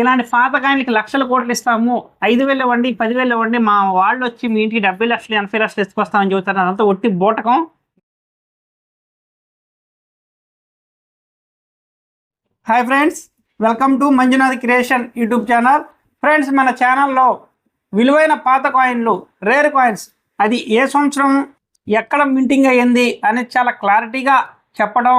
ఇలాంటి పాతకాయలకి లక్షల కోట్లు ఇస్తాము. ఐదు వేలు ఇవ్వండి పదివేలు ఇవ్వండి మా వాళ్ళు వచ్చి మీ ఇంటికి డెబ్బై లక్షలు ఎనభై లక్షలు తీసుకొస్తామని చెబుతారు. అదంతా ఒట్టి బూటకం. Hi friends welcome to Manjunath creation YouTube channel friends మన ఛానల్లో విలువైన పాత కాయిన్లు రేర్ కాయిన్స్ అది ఏ సంవత్సరం ఎక్కడ మింటింగ్ అయ్యింది అనేది చాలా క్లారిటీగా చెప్పడం.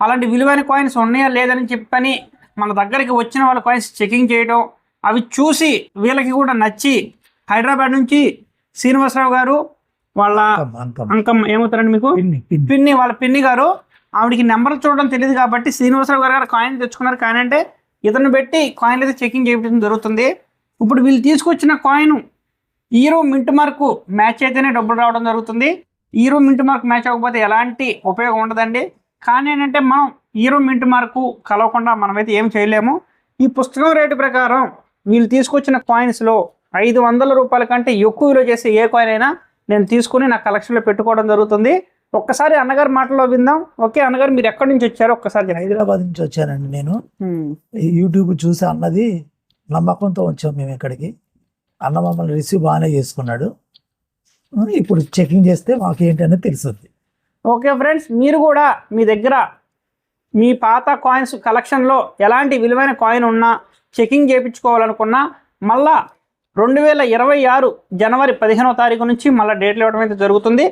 అలాంటి విలువైన కాయిన్స్ ఉన్నాయా లేదని చెప్పని మన దగ్గరికి వచ్చిన వాళ్ళ కాయిన్స్ చెకింగ్ చేయడం అవి చూసి వీళ్ళకి కూడా నచ్చి హైదరాబాద్ నుంచి శ్రీనివాసరావు గారు వాళ్ళ అంకం ఏమవుతారండి మీకు? పిన్ని వాళ్ళ పిన్ని గారు ఆవిడకి నెంబర్ చూడడం తెలియదు కాబట్టి శ్రీనివాసరావు గారు గారు కాయిన్ తెచ్చుకున్నారు. కాయిన్ అంటే ఇతను పెట్టి కాయిన్ అయితే చెకింగ్ చేయడం జరుగుతుంది. ఇప్పుడు వీళ్ళు తీసుకొచ్చిన coin hero mint mark match అయితేనే డబ్బులు రావడం జరుగుతుంది. హీరో మింట్ మార్క్ మ్యాచ్ అవ్వకపోతే ఎలాంటి ఉపయోగం ఉండదండి. కానీ ఏంటంటే మనం హీరో మింట్ మార్కు కలవకుండా మనమైతే ఏం చేయలేము. ఈ పుస్తకం రేటు ప్రకారం వీళ్ళు తీసుకొచ్చిన కాయిన్స్లో ఐదు వందల రూపాయల కంటే ఎక్కువ విలువ చేసే ఏ కాయిన్ అయినా నేను తీసుకుని నా కలెక్షన్లో పెట్టుకోవడం జరుగుతుంది. ఒక్కసారి అన్నగారి మాటలో విందాం. ఓకే అన్నగారు మీరు ఎక్కడి నుంచి వచ్చారో ఒక్కసారి. హైదరాబాద్ నుంచి వచ్చానండి నేను. యూట్యూబ్ చూసి అన్నది నమ్మకంతో వచ్చాం మేము ఇక్కడికి. అన్న మమ్మల్ని రిసీవ్ బాగానే చేసుకున్నాడు. ఇప్పుడు చెకింగ్ చేస్తే మాకు ఏంటి అనేది తెలుస్తుంది. ఓకే ఫ్రెండ్స్ మీరు కూడా మీ దగ్గర మీ పాత కాయిన్స్ కలెక్షన్లో ఎలాంటి విలువైన కాయిన్ ఉన్నా చెకింగ్ చేయించుకోవాలనుకున్నా మళ్ళా రెండు వేల ఇరవై ఆరు జనవరి పదిహేనో తారీఖు నుంచి మళ్ళీ డేట్లు ఇవ్వడం అయితే జరుగుతుంది.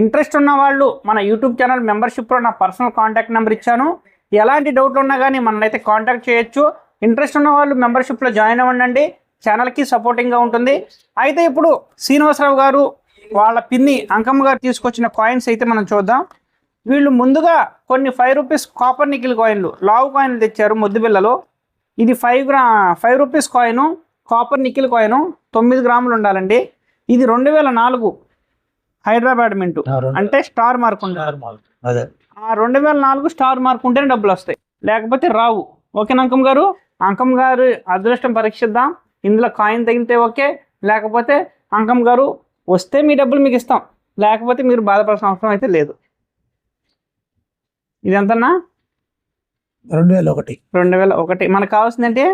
ఇంట్రెస్ట్ ఉన్న వాళ్ళు మన యూట్యూబ్ ఛానల్ మెంబర్షిప్లో నా పర్సనల్ కాంటాక్ట్ నెంబర్ ఇచ్చాను. ఎలాంటి డౌట్లు ఉన్నా కానీ మనల్ని అయితే కాంటాక్ట్ చేయొచ్చు. ఇంట్రెస్ట్ ఉన్న వాళ్ళు మెంబర్షిప్లో జాయిన్ అవ్వండి ఛానల్కి సపోర్టింగ్గా ఉంటుంది. అయితే ఇప్పుడు శ్రీనివాసరావు గారు వాళ్ళ పిన్ని అంకమ్మ గారు తీసుకొచ్చిన కాయిన్స్ అయితే మనం చూద్దాం. వీళ్ళు ముందుగా కొన్ని ఫైవ్ రూపీస్ కాపర్ నికిల్ కాయిన్లు లావు కాయిన్లు తెచ్చారు ముద్దు బిళ్ళలు. ఇది five gram five rupees coin copper nickel coin తొమ్మిది గ్రాములు ఉండాలండి. ఇది రెండు వేల నాలుగు హైదరాబాద్ మింటు అంటే స్టార్ మార్క్ ఉండాలి. ఆ రెండు వేల నాలుగు స్టార్ మార్క్ ఉంటేనే డబ్బులు వస్తాయి. లేకపోతే రావు. ఓకే అంకం గారు? అంకం గారు అదృష్టం పరీక్షిద్దాం. ఇందులో కాయిన్ తగిలితే ఓకే. లేకపోతే అంకం గారు వస్తే మీ డబ్బులు మీకు ఇస్తాం. లేకపోతే మీరు బాధపడాల్సిన అవసరం అయితే లేదు. ఇది ఎంతన్నా రెండు వేలు ఒకటి రెండు వేల ఒకటి మనకు కావాల్సింది ఏంటి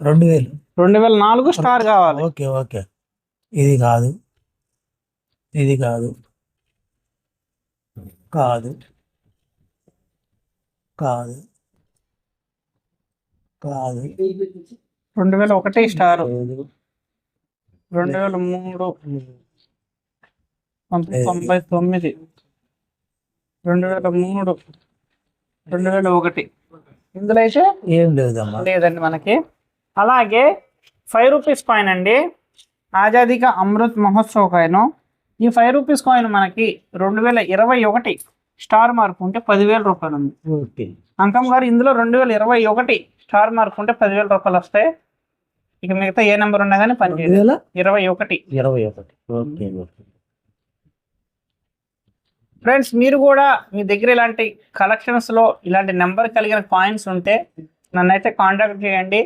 రెండు వేలు రెండు వేల నాలుగు స్టార్ కావాలి. Okay okay. ఇది కాదు. ఇది కాదు. కాదు. కాదు. కాదు. రెండు వేల ఒకటి స్టార్. రెండు వేల మూడు తొంభై తొమ్మిది. రెండు వేల మూడు. రెండు వేల ఒకటి. ఇందులో అయితే ఏం లేదమ్మా. లేదండి మనకి. అలాగే ఫైవ్ రూపీస్ కాయిన్ అండి. ఆజాదీ కా అమృత్ మహోత్సవ్ కాయిన్. ఈ ఫైవ్ రూపీస్ కాయిన్ మనకి రెండు వేల ఇరవై ఒకటి స్టార్ మార్క్ ఉంటే పదివేల రూపాయలు ఉంది. ఓకే. అంకం గారు ఇందులో రెండు వేల ఇరవై ఒకటి స్టార్ మార్క్ ఉంటే పదివేల రూపాయలు వస్తాయి. ఇక మిగతా ఏ నెంబర్ ఉన్నా కానీ వేల ఇరవై ఒకటి. ఇరవై ఒకటి. Okay okay. ఫ్రెండ్స్ మీరు కూడా మీ దగ్గర ఇలాంటి కలెక్షన్స్లో ఇలాంటి నెంబర్ కలిగిన కాయిన్స్ ఉంటే నన్ను అయితే కాంటాక్ట్ చేయండి.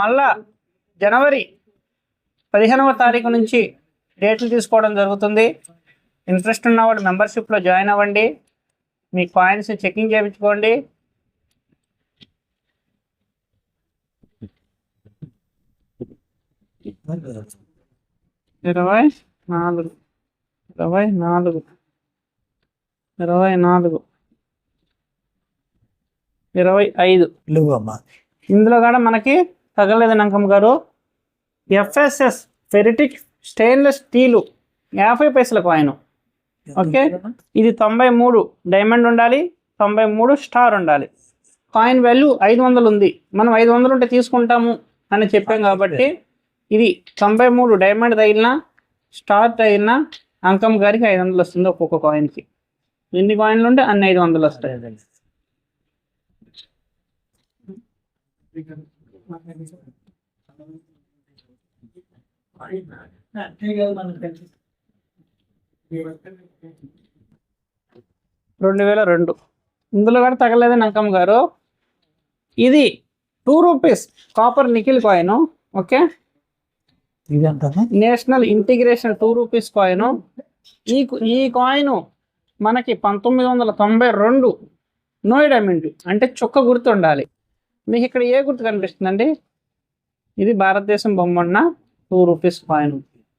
మళ్ళా జనవరి పదిహేనవ తారీఖు నుంచి డేట్లు తీసుకోవడం జరుగుతుంది. ఇంట్రెస్ట్ ఉన్నవాడు మెంబర్షిప్లో జాయిన్ అవ్వండి. మీ కాయిన్స్ చెకింగ్ చేయించుకోండి. ఇరవై నాలుగు. ఇరవై నాలుగు. ఇరవై నాలుగు ఇరవై ఐదు లేవమ్మా ఇందులో కూడా మనకి తగలేదు నంకమ్మ గారు. ఎఫ్ఎస్ఎస్ ఫెరిటిక్ స్టెయిన్లెస్ స్టీలు యాభై పైసల కాయిన్ ఓకే? ఇది తొంభై మూడు డైమండ్ ఉండాలి తొంభై మూడు స్టార్ ఉండాలి. కాయిన్ వాల్యూ ఐదు వందలు ఉంది. మనం ఐదు వందలు ఉంటే తీసుకుంటాము అని చెప్పాం కాబట్టి ఇది తొంభై మూడు డైమండ్ తగిలిన స్టార్ తగిలిన అంకం గారికి ఐదు వందలు వస్తుంది ఒక్కొక్క కాయిన్కి ఎన్ని కాయిన్లు ఉంటే అన్ని ఐదు వందలు వస్తాయి. రెండు వేల రెండు. ఇందులో కూడా తగలేదని అంకమ్మ గారు. ఇది two rupees copper nickel coin okay? National integration two rupees coin ఈ ఈ కాయిన్ మనకి పంతొమ్మిది వందల తొంభై రెండు నో డైమండ్ అంటే చుక్క గుర్తు ఉండాలి మీకు ఇక్కడ ఏ గుర్తు కనిపిస్తుందండి? ఇది భారతదేశం బొమ్మ ఉన్న టూ రూపీస్ కాయిన్.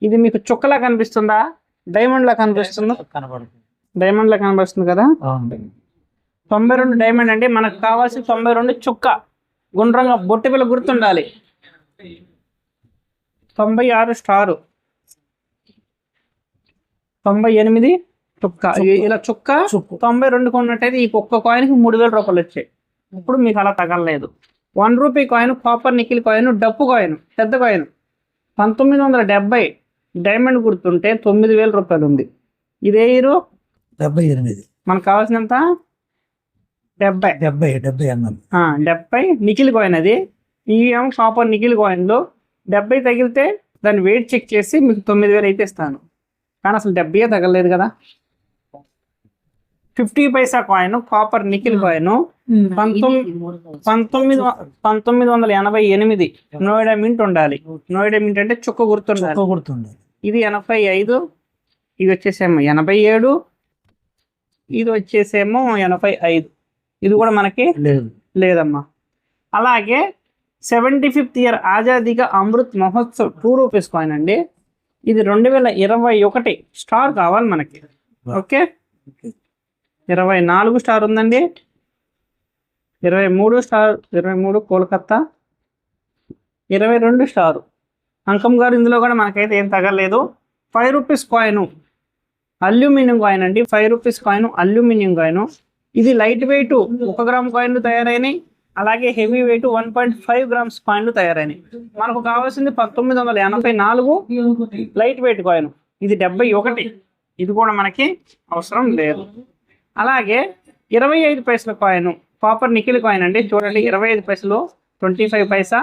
ఇది మీకు చుక్కలా కనిపిస్తుందా? డైమండ్ లా కనిపిస్తుందా కనబడుతుంది. డైమండ్ లా కనిపిస్తుంది కదా? తొంభై రెండు డైమండ్ అంటే మనకు కావాల్సిన తొంభై రెండు చుక్క. గుండ్రంగా బొట్టి పిల్ల గుర్తుండాలి. తొంభై ఆరు స్టారు. తొంభై ఎనిమిది చుక్క. ఇలా చుక్క. తొంభై రెండు కొన్నట్టయితే ఈ ఒక్క కాయిన్కి మూడు వేల రూపాయలు వచ్చాయి. ఇప్పుడు మీకు అలా తగలలేదు. One rupee coin copper nickel coin డప్పు కాయిన్ పెద్ద కాయిన్ పంతొమ్మిది వందల డెబ్బై డైమండ్ గుర్తుంటే తొమ్మిది వేల రూపాయలు ఉంది. ఇదే ఇరు డెబ్బై ఎనిమిది. మనకు కావాల్సినంత డెబ్బై. డెబ్బై డెబ్బై అన్నాం. డెబ్బై. నికిల్ కాయిన్ అది. ఈ ఏమో కాపర్ నికిల్ కాయిన్లో డెబ్బై తగిలితే దాన్ని వెయిట్ చెక్ చేసి మీకు తొమ్మిది వేలు అయితే ఇస్తాను. కానీ అసలు డెబ్బై తగలలేదు కదా. Fifty paisa coin copper nickel coin పంతొమ్మిది పంతొమ్మిది పంతొమ్మిది వందల ఎనభై ఎనిమిది నోయిడా మింట్ ఉండాలి. నోయిడా మింట్ అంటే చుక్క గుర్తుండాలి. గుర్తుంది ఇది ఎనభై ఐదు ఇది వచ్చేసేమో ఎనభై ఏడు ఇది వచ్చేసేమో ఎనభై ఐదు. ఇది కూడా మనకి లేదు. లేదమ్మా. అలాగే seventy fifth year ఆజాదీగా Amrit Mahotsav two rupees coin అండి. ఇది రెండు వేల ఇరవై ఒకటి స్టార్ కావాలి మనకి. ఓకే? ఇరవై నాలుగు స్టార్ ఉందండి. ఇరవై మూడు స్టార్ ఇరవై మూడు కోల్కత్తా. ఇరవై రెండు స్టారు. అంకం గారు ఇందులో కూడా మనకైతే ఏం తగలేదు. Five rupees coin. Aluminium coin అండి. Five rupees coin aluminium coin. ఇది లైట్ వెయిట్ ఒక గ్రామ్ కాయిన్లు తయారైనాయి. అలాగే heavy weight one point five grams కాయిన్లు తయారైనాయి. మనకు కావాల్సింది పంతొమ్మిది వందల ఎనభై నాలుగు లైట్ వెయిట్ కాయిన్. ఇది డెబ్బై ఒకటి. ఇది కూడా మనకి అవసరం లేదు. అలాగే ఇరవై ఐదు పైసల కాయిన్ కాపర్ నికిల్ కాయిన్ అండి. చూడండి ఇరవై ఐదు పైసలు ట్వంటీ ఫైవ్ పైసా.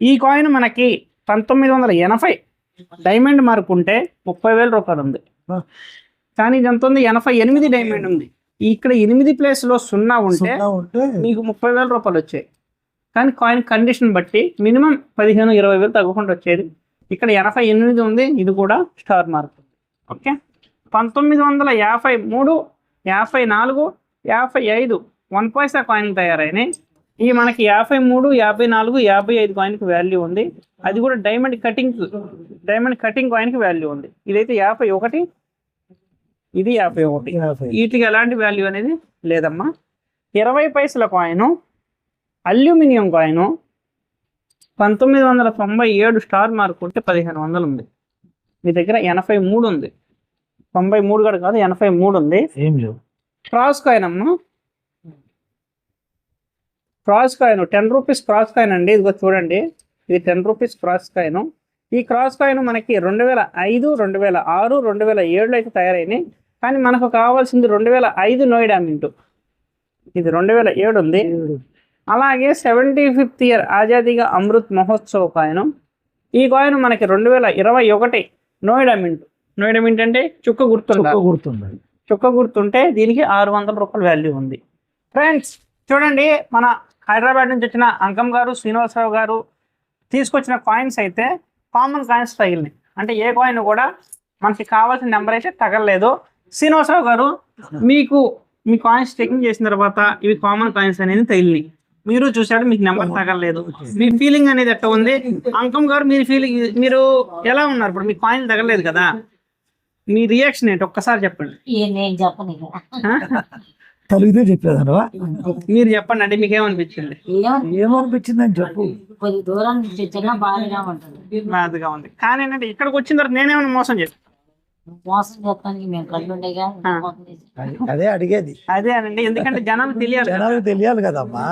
ఈ కాయిన్ మనకి పంతొమ్మిది వందల ఎనభై డైమండ్ మార్క్ ఉంటే ముప్పై వేల రూపాయలు ఉంది. కానీ ఇది ఎంత ఉంది? ఎనభై ఎనిమిది డైమండ్ ఉంది. ఇక్కడ ఎనిమిది ప్లేస్లో సున్నా ఉంటే మీకు ముప్పై వేల రూపాయలు వచ్చాయి. కానీ కాయిన్ కండిషన్ బట్టి మినిమం పదిహేను ఇరవై వేలు తగ్గకుండా వచ్చేది. ఇక్కడ ఎనభై ఎనిమిది ఉంది ఇది కూడా స్టార్ మార్క్ ఓకే? పంతొమ్మిది వందల యాభై మూడు యాభై నాలుగు యాభై ఐదు. వన్ పైసా కాయిన్ తయారైనాయి. ఇవి మనకి యాభై మూడు యాభై నాలుగు యాభై ఐదు కాయిన్కి వాల్యూ ఉంది. అది కూడా డైమండ్ కటింగ్ డైమండ్ కటింగ్ కాయిన్కి వాల్యూ ఉంది. ఇదైతే యాభై ఒకటి ఇది యాభై ఒకటి. వీటికి ఎలాంటి వాల్యూ అనేది లేదమ్మా. ఇరవై పైసల కాయిన్ అల్యూమినియం కాయిన్ పంతొమ్మిది వందల తొంభై ఏడు స్టార్ మార్క్ ఉంటే పదిహేను వందలు ఉంది. మీ దగ్గర ఎనభై మూడు ఉంది. తొంభై మూడు కూడా కాదు ఎనభై మూడు ఉంది. ఏం లేవు. క్రాస్ కాయిన్ అమ్మా. Cross coin ten rupees cross coin అండి ఇదిగో చూడండి. ఇది టెన్ రూపీస్ క్రాస్ కాయిన్. ఈ క్రాస్ కాయిన్ మనకి రెండు వేల ఐదు రెండు వేల ఆరు రెండు వేల ఏడులో అయితే తయారైనాయి. కానీ మనకు కావాల్సింది రెండు వేల ఐదు నోయిడా మింటు. ఇది రెండు వేల ఏడు ఉంది. అలాగే సెవెంటీ ఫిఫ్త్ ఇయర్ ఆజాదీగా అమృత్ మహోత్సవ్ కాయిన్. ఈ కాయిన్ మనకి రెండు వేల ఇరవై ఒకటి నోయిడా మింట్. నోయిడా మింట్ అంటే చుక్క గుర్తుండాలి చుక్క గుర్తుంది. చుక్క గుర్తుంటే దీనికి ఆరు వందల రూపాయల వాల్యూ ఉంది. ఫ్రెండ్స్ చూడండి మన హైదరాబాద్ నుంచి వచ్చిన అంకం గారు శ్రీనివాసరావు గారు తీసుకొచ్చిన కాయిన్స్ అయితే కామన్ కాయిన్స్ తగిలినాయి అంటే ఏ కాయిన్ కూడా మనకి కావాల్సిన నెంబర్ అయితే తగలలేదు. శ్రీనివాసరావు గారు మీకు మీ కాయిన్స్ చెకింగ్ చేసిన తర్వాత ఇవి కామన్ కాయిన్స్ అనేది తగిలినాయి. మీరు చూసాడు మీకు నెంబర్ తగలలేదు. మీ ఫీలింగ్ అనేది ఎట్లా ఉంది? అంకం గారు మీరు ఫీలింగ్ మీరు ఎలా ఉన్నారు? ఇప్పుడు మీ కాయిన్ తగలలేదు కదా. మీ రియాక్షన్ ఏంటి? ఒక్కసారి చెప్పండి. ఏ నేను చెప్పను ఇక. ఆ? కలిగితే చెప్పేదానవా మీరు చెప్పండి అంటే మీకు ఏమనిపించింది ఏమని? ఏమనిపించిందని చెప్పు. కొద్ది దూరం నుంచి వచ్చినా బాగానే ఉంటుంది. బాధగా ఉంది. కానీ ఏంటంటే ఇక్కడికి వచ్చిన తర్వాత నేనేమైనా మోసం చేస్తాను మోసం చేస్తానికి మేము కళ్ళు ఉండేగా ఆ. మోసం చేసి అది- అదే అడిగేది. అదే అనండి ఎందుకంటే జనాలు తెలియాలి కదా. జనాలకు తెలియాలి కదమ్మా.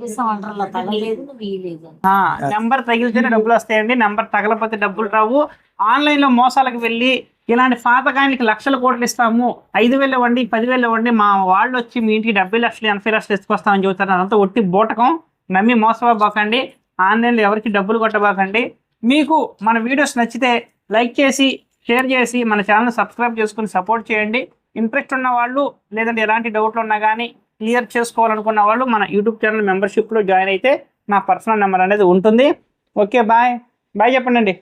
చేస్తాం అంటారు తగలేదు నువ్వు ఇయ్యలేదు ఆ నెంబర్ తగిలితేనే డబ్బులు వస్తాయండి. నెంబర్ తగలపోతే డబ్బులు రావు. ఆన్లైన్లో మోసాలకు వెళ్ళి ఇలాంటి పాతకాయలకి లక్షల కోట్లు ఇస్తాము. ఐదు వేలు ఇవ్వండి పదివేలు ఇవ్వండి మా వాళ్ళు వచ్చి మీ ఇంటికి డెబ్బై లక్షలు ఎనభై లక్షలు ఎత్తుకొస్తామని చెబుతారు. అదంతా ఒట్టి బూటకం. నమ్మి మోసపోకండి ఆన్లైన్లో ఎవరికి డబ్బులు కొట్టబాకండి. మీకు మన వీడియోస్ నచ్చితే లైక్ చేసి షేర్ చేసి మన ఛానల్ సబ్స్క్రైబ్ చేసుకుని సపోర్ట్ చేయండి. ఇంట్రెస్ట్ ఉన్న వాళ్ళు లేదంటే ఎలాంటి డౌట్లు ఉన్నా కానీ క్లియర్ చేసుకోవాలనుకున్న వాళ్ళు మన యూట్యూబ్ ఛానల్ మెంబర్షిప్లో జాయిన్ అయితే నా పర్సనల్ నెంబర్ అనేది ఉంటుంది. Okay bye. బాయ్ చెప్పండి